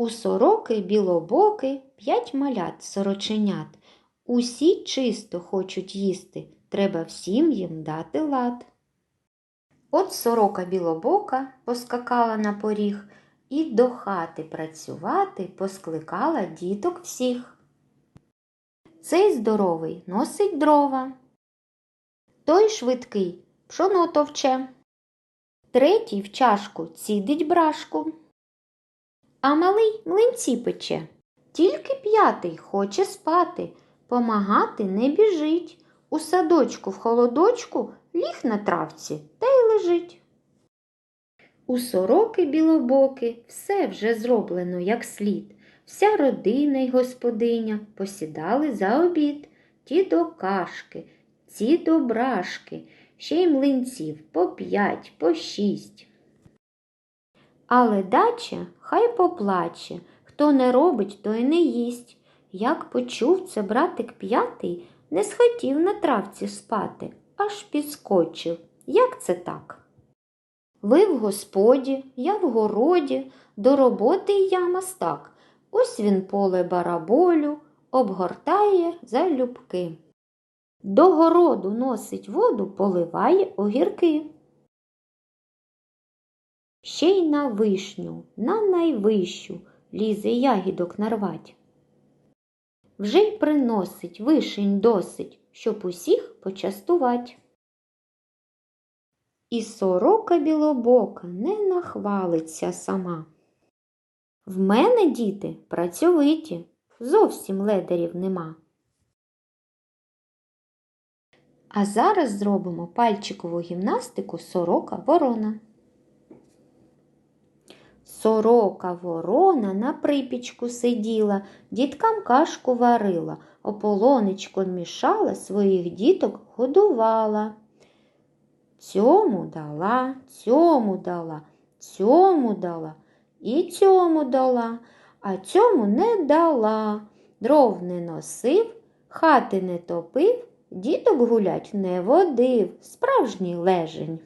У сороки білобоки п'ять малят сороченят. Усі чисто хочуть їсти, треба всім їм дати лад. От сорока білобока поскакала на поріг і до хати працювати поскликала діток всіх. Цей здоровий носить дрова, той швидкий пшоно товче, третій в чашку цідить брашку, а малий млинці пече. Тільки п'ятий хоче спати, помагати не біжить. У садочку в холодочку ліг на травці та й лежить. У сороки білобоки все вже зроблено як слід. Вся родина й господиня посідали за обід. Ті до кашки, ці до брашки, ще й млинців по п'ять, по шість. Але дача хай поплаче, хто не робить, той не їсть. Як почув це братик п'ятий, не схотів на травці спати, аж підскочив. Як це так? Ви в господі, я в городі, до роботи я мастак. Ось він поле бараболю, обгортає залюбки. До городу носить воду, поливає огірки. Ще й на вишню, на найвищу лізе ягідок нарвать. Вже й приносить вишень досить, щоб усіх почастувать. І сорока білобока не нахвалиться сама. В мене, діти, працьовиті, зовсім ледарів нема. А зараз зробимо пальчикову гімнастику сорока ворона. Сорока ворона на припічку сиділа, діткам кашку варила, ополонечко мішала, своїх діток годувала. Цьому дала, цьому дала, цьому дала і цьому дала, а цьому не дала. Дров не носив, хати не топив, діток гулять не водив, справжній лежень.